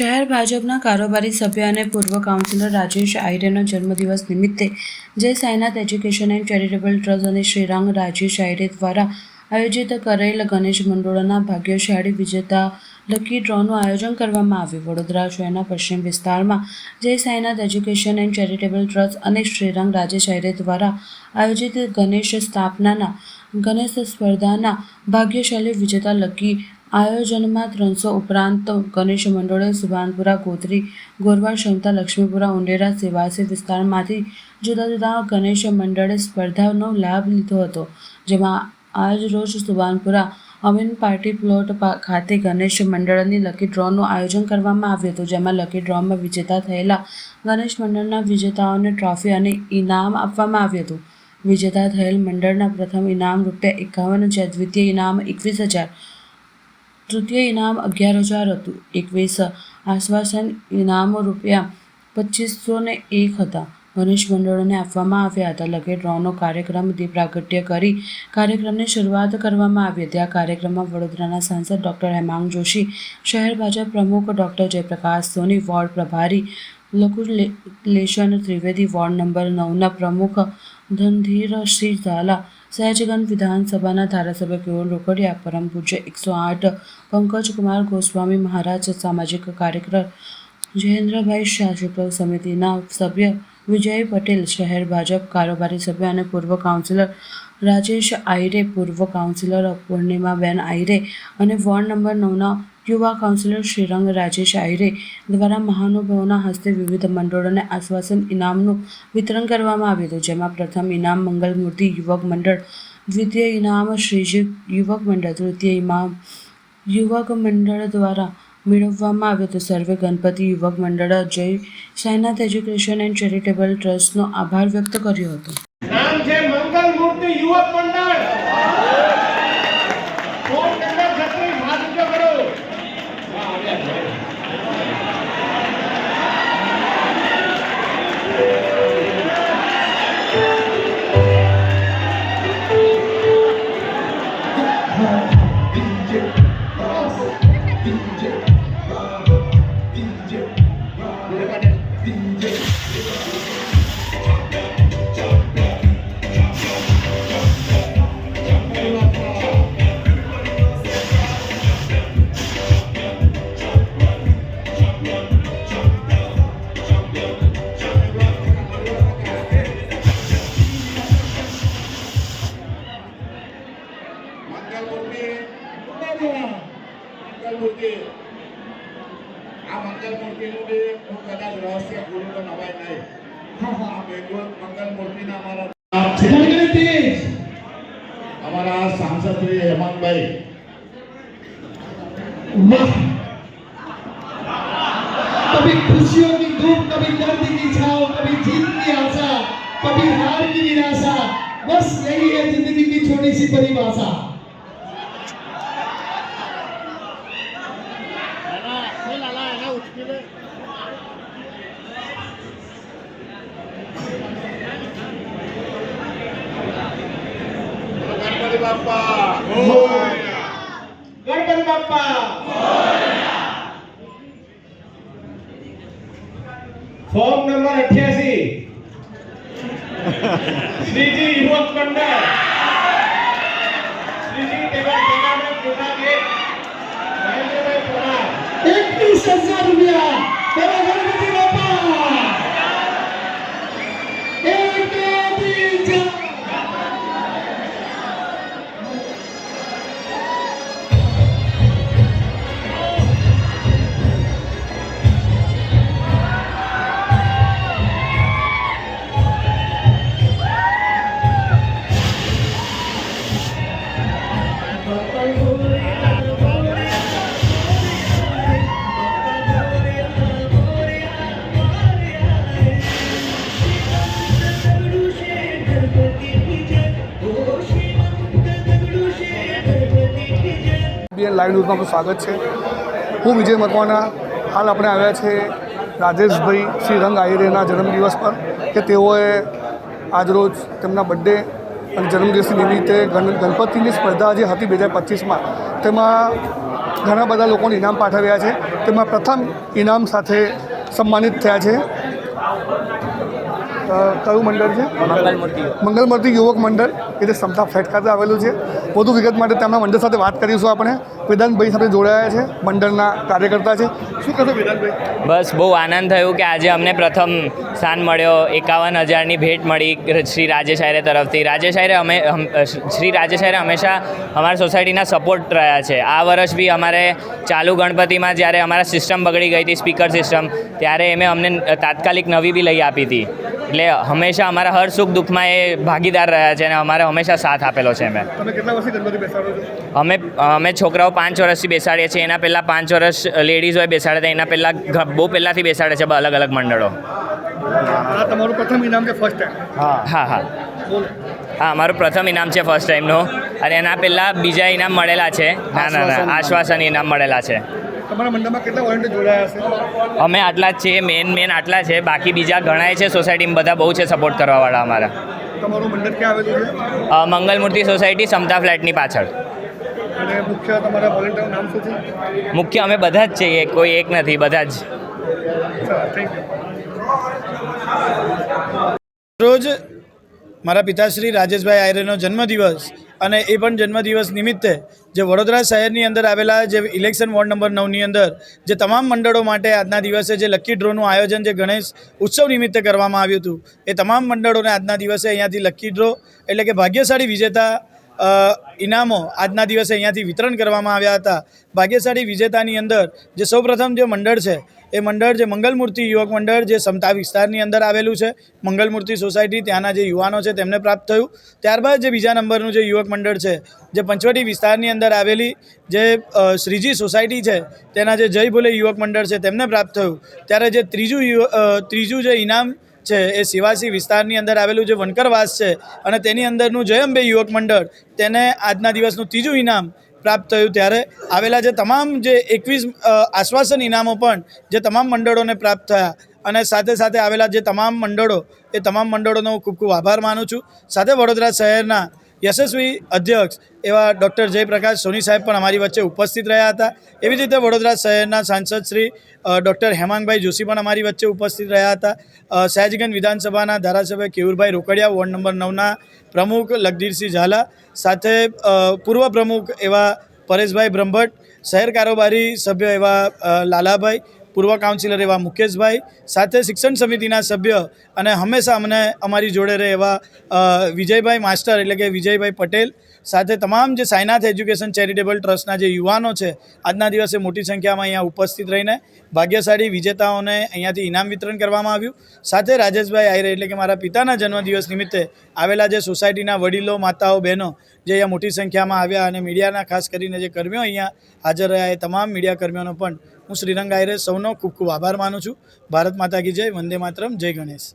શહેર ભાજપના કારોબારી સભ્ય અને પૂર્વ કાઉન્સિલર રાજેશ આયરેનો જન્મદિવસ નિમિત્તે Jai Sainath education and charitable trust અને શ્રીરંગ રાજેશ આયરે દ્વારા આયોજિત કરેલ ગણેશ મંડળોના ભાગ્યશાળી વિજેતા લકી ડ્રોનું આયોજન કરવામાં આવ્યું. વડોદરા શહેરના પશ્ચિમ વિસ્તારમાં Jai Sainath education and charitable trust અને શ્રીરંગ રાજેશ આયરે દ્વારા આયોજિત ગણેશ સ્થાપનાના ગણેશ સ્પર્ધાના ભાગ્યશાળી વિજેતા લકી આયોજનમાં ત્રણસો ઉપરાંત ગણેશ મંડળે સુભાનપુરા, ગોત્રી, ગોરવા ક્ષમતા લક્ષ્મીપુરા, ઉંડેરા, સેવાસી વિસ્તારમાંથી જુદા જુદા ગણેશ મંડળે સ્પર્ધાનો લાભ લીધો હતો, જેમાં આજ રોજ સુભાનપુરા અમીન પાર્ટી પ્લોટ ખાતે ગણેશ મંડળની લકી ડ્રોનું આયોજન કરવામાં આવ્યું હતું, જેમાં લકી ડ્રોમાં વિજેતા થયેલા ગણેશ મંડળના વિજેતાઓને ટ્રોફી અને ઇનામ આપવામાં આવ્યું હતું. વિજેતા થયેલ મંડળના પ્રથમ ઇનામ રૂપિયા એકાવન હજાર દ્વિતીય ઇનામ એકવીસ હજાર તૃતીય ઇનામ અગિયાર હજાર હતું. એકવીસ આશ્વાસન ઇનામ રૂપિયા પચીસો ને એક હતા. ગણેશ મંડળોને આપવામાં આવ્યા હતા. લગે ડ્રોનો કાર્યક્રમ દીપ કરી કાર્યક્રમની શરૂઆત કરવામાં આવી હતી. આ કાર્યક્રમમાં વડોદરાના સાંસદ ડૉક્ટર હેમાંગ જોશી, શહેર ભાજપ પ્રમુખ ડૉક્ટર જયપ્રકાશ સોની, વોર્ડ પ્રભારી લઘુલેશન ત્રિવેદી, વોર્ડ નંબર નવના પ્રમુખ ધનધીરસિંહ ઝાલા સયાજીગંજ વિધાનસભાના ધારાસભ્ય કેવલ રોકડિયા પરમ પૂજ્ય એકસો આઠ પંકજકુમાર ગોસ્વામી મહારાજ સામાજિક કાર્યક્રમ જયેન્દ્રભાઈ શાસક સમિતિના સભ્ય વિજય પટેલ, શહેર ભાજપ કારોબારી સભ્ય અને પૂર્વ કાઉન્સિલર રાજેશ આયરે, પૂર્વ કાઉન્સિલર પૂર્ણિમાબેન આયરે અને વોર્ડ નંબર નવના યુવા કાઉન્સિલર શ્રીરંગ રાજેશ આહિરે દ્વારા મહાનુભાવોના હસ્તે વિવિધ મંડળોને આશ્વાસન ઇનામનું વિતરણ કરવામાં આવ્યું હતું, જેમાં પ્રથમ ઇનામ મંગલમૂર્તિ યુવક મંડળ, દ્વિતીય ઇનામ શ્રીજી યુવક મંડળ, તૃતીય ઇનામ યુવક મંડળ દ્વારા મેળવવામાં આવ્યો હતો. સર્વે ગણપતિ યુવક મંડળ Jai Sainath education and charitable ટ્રસ્ટનો આભાર વ્યક્ત કર્યો હતો. નામ છે મંગલમૂર્તિ યુવક મંડળ. અમારા સાંસદ શ્રી હેમંતભાઈ वाह कभी खुशियों की धूप कभी दर्द की छाव कभी जीत की आशा कभी हार की निराशा बस यही है जिंदगी की छोटी सी परिभाषा બાપા. ગણપતિ બાપા. ફોર્મ નંબર અઠ્યાસી. લાઈવ ન્યૂઝમાં આપનું સ્વાગત છે. હું વિજય મકવાના હાલ આપણે આવ્યા છે રાજેશભાઈ શ્રી રંગ આહિરેના જન્મદિવસ પર કે તેઓએ આજરોજ તેમના બર્થડે અને જન્મદિવસ નિમિત્તે ગણ ગણપતિની સ્પર્ધા જે હતી બે હજાર પચીસમાં તેમાં ઘણા બધા લોકોને ઇનામ પાઠવ્યા છે. તેમાં પ્રથમ ઇનામ સાથે સન્માનિત થયા છે. કયું મંડળ છે? મંગલમૂર્તિ મંગલમૂર્તિ યુવક મંડળ. જે સમતા ફ્લેટ ખાતે આવેલું છે. વધુ વિગત માટે તેમના મંડળ સાથે વાત કરીશું આપણે. વેદાંતભાઈ સાથે જોડાયા છે, મંડળના કાર્યકર્તા છે. શું કહેશો વેદાંતભાઈ? બસ બહુ આનંદ થયો કે આજે અમને પ્રથમ સ્થાન મળ્યો એકાવન હજારની ભેટ મળી શ્રી રાજેશ આયરે તરફથી રાજેશ આયરે અમે શ્રી રાજેશ આયરે હંમેશા અમારા સોસાયટીના સપોર્ટ રહ્યા છે. આ વર્ષ બી અમારે ચાલુ ગણપતિમાં જ્યારે અમારા સિસ્ટમ બગડી ગઈ હતી સ્પીકર સિસ્ટમ ત્યારે એમે અમને તાત્કાલિક નવી બી લઈ આપી હતી. એટલે હંમેશા અમારા હર સુખ દુઃખમાં એ ભાગીદાર રહ્યા છે અને અમારે હંમેશા સાથ આપેલો છે છો? અમે અમે છોકરાઓ પાંચ વર્ષથી બેસાડીએ છીએ. એના પહેલાં પાંચ વર્ષ લેડીઝ હોય બેસાડે હતા. એના પહેલાં બહુ પહેલાંથી બેસાડે છે અલગ અલગ મંડળો. આ તમારું પ્રથમ ઇનામ કે ફર્સ્ટ ટાઈમ હા. હા બોલો. હા મારું પ્રથમ ઇનામ છે ફર્સ્ટ ટાઈમનું અને એના પહેલાં બીજા ઇનામ મળેલા છે. ના ના ના. આશ્વાસન. ઇનામ મળેલા છે. તમારા મંડળમાં કેટલા વોલન્ટિયર જોડાયા હશે? અમે આટલા જ છીએ મેન મેન આટલા છે. બાકી બીજા ઘણાય છે સોસાયટીમાં બધા બહુ છે સપોર્ટ કરવાવાળા અમારા. તમારું મંડળ ક્યાં આવેલું છે? મંગલમૂર્તિ સોસાયટી સમતા ફ્લેટની પાછળ. અને મુખ્ય તમારા વોલન્ટિયરનું નામ શું છે? મુખ્ય અમે બધા જ છીએ કોઈ એક નથી બધા જ. થેન્ક યુ રોજ મારા પિતાશ્રી રાજેશભાઈ આયરેનો જન્મદિવસ અને એ પણ જન્મદિવસ નિમિત્તે જે વડોદરા શહેરની અંદર આવેલા જે ઇલેક્શન વોર્ડ નંબર નવની અંદર જે તમામ મંડળો માટે આજના દિવસે જે લકી ડ્રોનું આયોજન જે ગણેશ ઉત્સવ નિમિત્તે કરવામાં આવ્યું હતું, એ તમામ મંડળોને આજના દિવસે અહીંયાથી લકી ડ્રો એટલે કે ભાગ્યશાળી વિજેતા ઇનામો આજના દિવસે અહીંયાથી વિતરણ કરવામાં આવ્યા હતા. ભાગ્યશાળી વિજેતાની અંદર જે સૌપ્રથમ જે મંડળ છે, એ મંડળ જે મંગલમૂર્તિ યુવક મંડળ જે સમતા વિસ્તારની અંદર આવેલું છે, મંગલમૂર્તિ સોસાયટી, ત્યાંના જે યુવાનો છે તેમને પ્રાપ્ત થયું. ત્યારબાદ જે બીજા નંબરનું જે યુવક મંડળ છે, જે પંચવટી વિસ્તારની અંદર આવેલી જે શ્રીજી સોસાયટી છે, તેના જે જય ભોલે યુવક મંડળ છે તેમને પ્રાપ્ત થયું. ત્યારે જે ત્રીજું ત્રીજું જે ઇનામ છે એ શિવાસી વિસ્તારની અંદર આવેલું જે વનકરવાસ છે અને તેની અંદરનું જયંબે યુવક મંડળ, તેને આજના દિવસનું ત્રીજું ઇનામ પ્રાપ્ત થયું. ત્યારે આવેલા જે તમામ જે એકવીસ આશ્વાસન ઇનામો પણ જે તમામ મંડળોને પ્રાપ્ત થયા અને સાથે સાથે આવેલા જે તમામ મંડળો, એ તમામ મંડળોનો હું ખૂબ ખૂબ આભાર માનું છું. સાથે વડોદરા શહેરના યશસ્વી અધ્યક્ષ એવા ડૉક્ટર જયપ્રકાશ સોની સાહેબ પણ અમારી વચ્ચે ઉપસ્થિત રહ્યા હતા. એવી જ રીતે વડોદરા શહેરના સાંસદ શ્રી ડૉક્ટર હેમાંગભાઈ જોશી પણ અમારી વચ્ચે ઉપસ્થિત રહ્યા હતા. સહેજગંજ વિધાનસભાના ધારાસભ્ય કેવુરભાઈ રોકડિયા, વોર્ડ નંબર નવના પ્રમુખ લગદીરસિંહ ઝાલા, સાથે પૂર્વ પ્રમુખ એવા પરેશભાઈ બ્રહ્મભટ્ટ, શહેર કારોબારી સભ્ય એવા લાલાભાઈ પૂર્વ કાઉન્સિલર એવા મુકેશભાઈ, સાથે શિક્ષણ સમિતિના સભ્ય અને હંમેશા અમને અમારી જોડે રહે એવા વિજયભાઈ માસ્ટર એટલે કે વિજયભાઈ પટેલ, સાથે તમામ જે સાયનાથ એજ્યુકેશન ચેરિટેબલ ટ્રસ્ટના જે યુવાનો છે, આજના દિવસે મોટી સંખ્યામાં અહીંયા ઉપસ્થિત રહીને ભાગ્યશાળી વિજેતાઓને અહીંયાથી ઇનામ વિતરણ કરવામાં આવ્યું. સાથે રાજેશભાઈ આયરે એટલે કે મારા પિતાના જન્મદિવસ નિમિત્તે આવેલા જે સોસાયટીના વડીલો, માતાઓ, બહેનો જે અહીંયા મોટી સંખ્યામાં આવ્યા અને મીડિયાના ખાસ કરીને જે કર્મીઓ અહીંયા હાજર રહ્યા, એ તમામ મીડિયા કર્મીઓનો પણ હું શ્રીરંગ આયરે સૌનો ખૂબ ખૂબ આભાર માનું છું. ભારત માતા કી જય, વંદે માતરમ, જય ગણેશ.